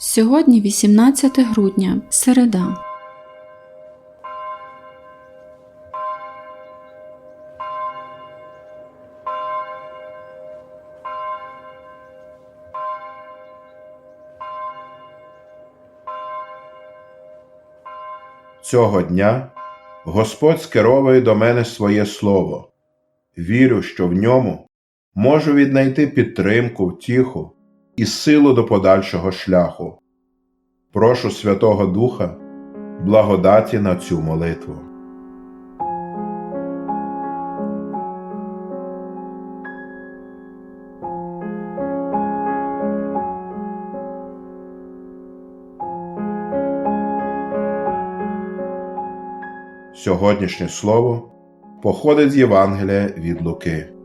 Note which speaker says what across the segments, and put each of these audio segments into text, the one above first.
Speaker 1: Сьогодні 18 грудня, середа.
Speaker 2: Цього дня Господь скеровує до мене своє слово. Вірю, що в ньому можу віднайти підтримку, втіху і силу до подальшого шляху. Прошу Святого Духа благодаті на цю молитву. Сьогоднішнє слово походить з Євангелія від Луки.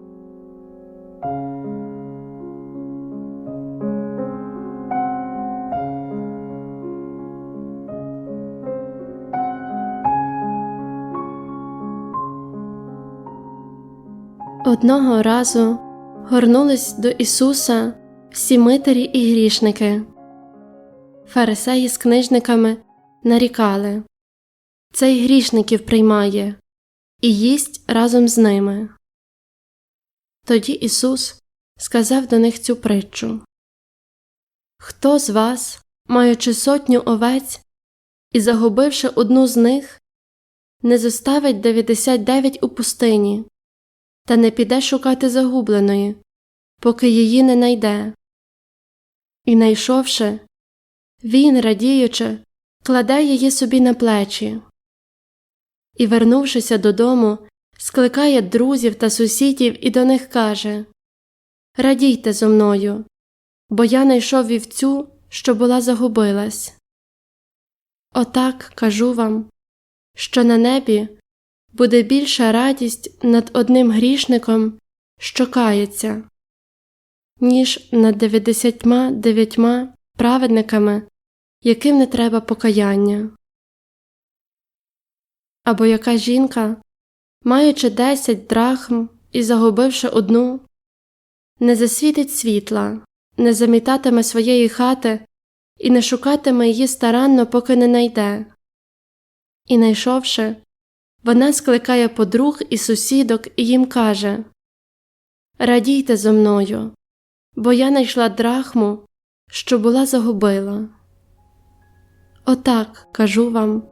Speaker 3: Одного разу горнулись до Ісуса всі митарі і грішники. Фарисеї з книжниками нарікали Цей грішників приймає і їсть разом з ними. Тоді Ісус сказав до них цю притчу Хто з вас, маючи сотню овець і загубивши одну з них, не зоставить 99 у пустині та не піде шукати загубленої, поки її не найде. І, найшовши, він, радіючи, кладе її собі на плечі. І, вернувшися додому, скликає друзів та сусідів і до них каже Радійте зо мною, бо я найшов вівцю, що була загубилась. Отак кажу вам, що на небі буде більша радість над одним грішником, що кається, ніж над дев'ятдесятьма дев'ятьма праведниками, яким не треба покаяння. Або яка жінка, маючи десять драхм і загубивши одну, не засвітить світла, не замітатиме своєї хати і не шукатиме її старанно, поки не найде. І, найшовши, вона скликає подруг і сусідок і їм каже Радійте зо мною, бо я знайшла драхму, що була загубила. Отак кажу вам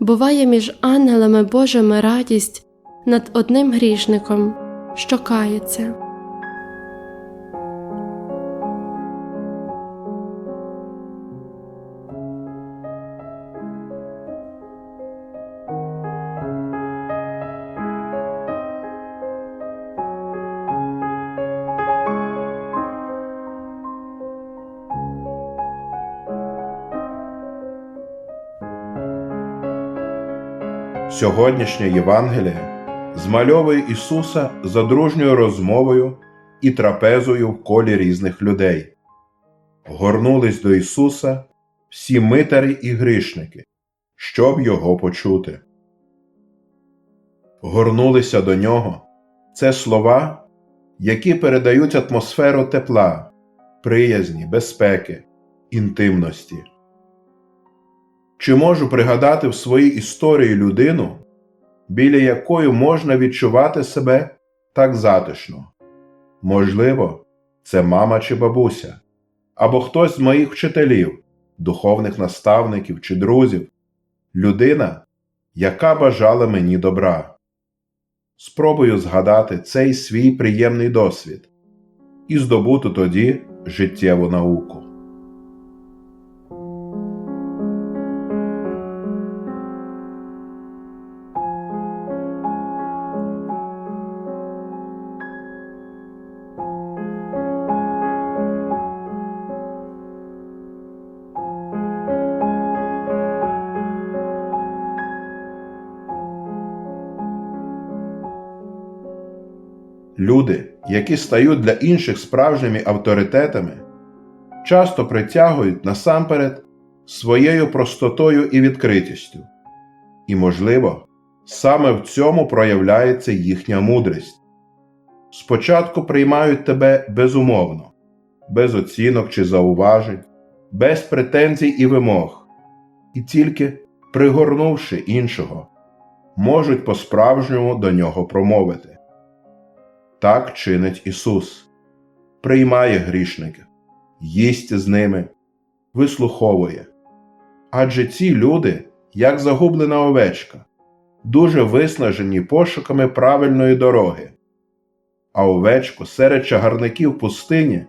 Speaker 3: буває між ангелами Божими радість над одним грішником, що кається.
Speaker 2: Сьогоднішнє Євангеліє змальовує Ісуса за дружньою розмовою і трапезою в колі різних людей. Горнулись до Ісуса всі митарі і грішники, щоб Його почути. Горнулися до Нього це слова, які передають атмосферу тепла, приязні, безпеки, інтимності. Чи можу пригадати в своїй історії людину, біля якої можна відчувати себе так затишно? Можливо, це мама чи бабуся, або хтось з моїх вчителів, духовних наставників чи друзів, людина, яка бажала мені добра. Спробую згадати цей свій приємний досвід і здобути тоді життєву науку. Люди, які стають для інших справжніми авторитетами, часто притягують насамперед своєю простотою і відкритістю. І, можливо, саме в цьому проявляється їхня мудрість. Спочатку приймають тебе безумовно, без оцінок чи зауважень, без претензій і вимог, і тільки пригорнувши іншого, можуть по-справжньому до нього промовити. Так чинить Ісус, приймає грішників, їсть з ними, вислуховує. Адже ці люди, як загублена овечка, дуже виснажені пошуками правильної дороги, а овечку серед чагарників пустині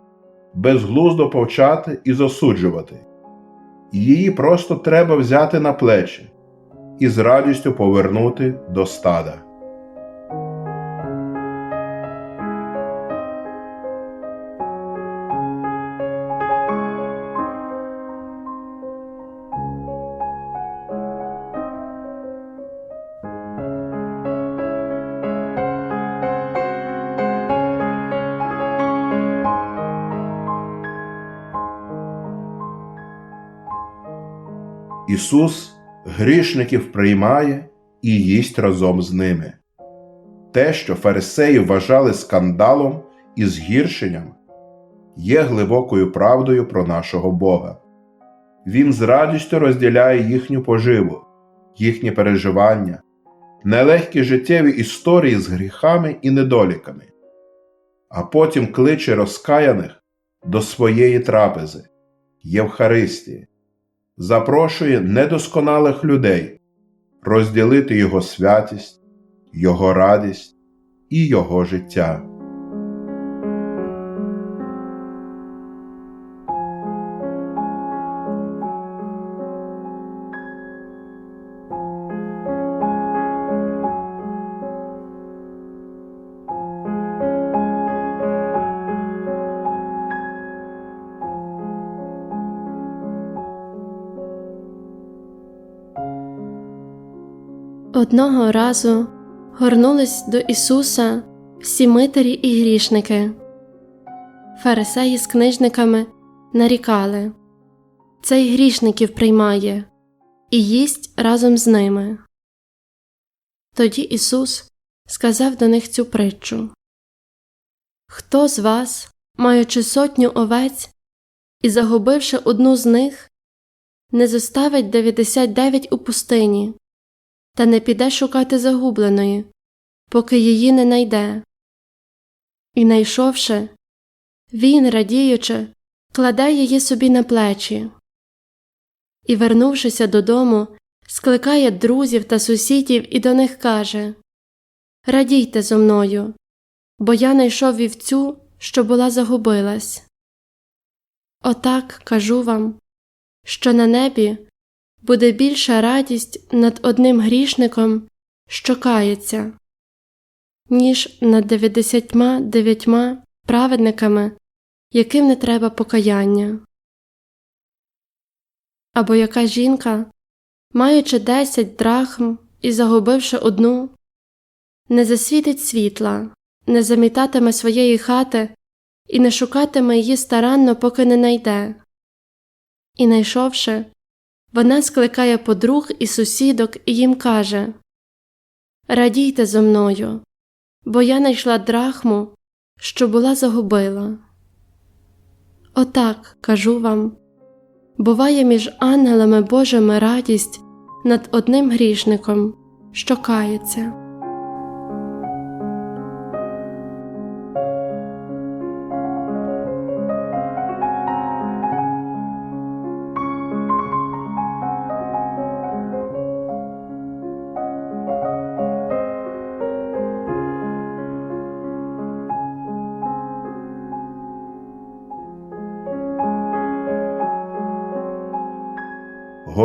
Speaker 2: безглуздо повчати і засуджувати. Її просто треба взяти на плечі і з радістю повернути до стада. Ісус грішників приймає і їсть разом з ними. Те, що фарисеї вважали скандалом і згіршенням, є глибокою правдою про нашого Бога. Він з радістю розділяє їхню поживу, їхні переживання, нелегкі життєві історії з гріхами і недоліками, а потім кличе розкаяних до своєї трапези Євхаристії запрошує недосконалих людей розділити Його святість, Його радість і Його життя.
Speaker 3: Одного разу горнулись до Ісуса всі митарі і грішники. Фарисеї з книжниками нарікали Цей грішників приймає і їсть разом з ними. Тоді Ісус сказав до них цю притчу Хто з вас, маючи сотню овець і загубивши одну з них, не зоставить 99 у пустині та не піде шукати загубленої, поки її не найде. І, найшовши, він, радіючи, кладе її собі на плечі. І, вернувшися додому, скликає друзів та сусідів і до них каже Радійте зо мною, бо я найшов вівцю, що була загубилась. Отак кажу вам, що на небі буде більша радість над одним грішником, що кається, ніж над дев'ятдесятьма дев'ятьма праведниками, яким не треба покаяння. Або яка жінка, маючи десять драхм і загубивши одну, не засвітить світла, не замітатиме своєї хати і не шукатиме її старанно, поки не найде. І, найшовши, вона скликає подруг і сусідок і їм каже Радійте зо мною, бо я найшла драхму, що була загубила. Отак кажу вам буває між ангелами Божими радість над одним грішником, що кається.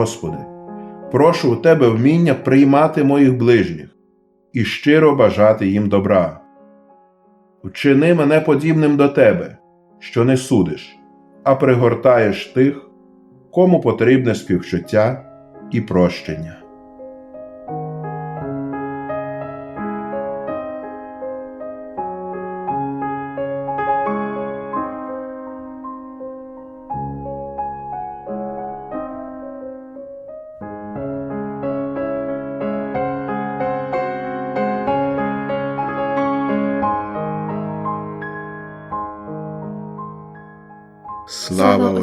Speaker 2: Господи, прошу у Тебе вміння приймати моїх ближніх і щиро бажати їм добра. Вчини мене подібним до Тебе, що не судиш, а пригортаєш тих, кому потрібне співчуття і прощення.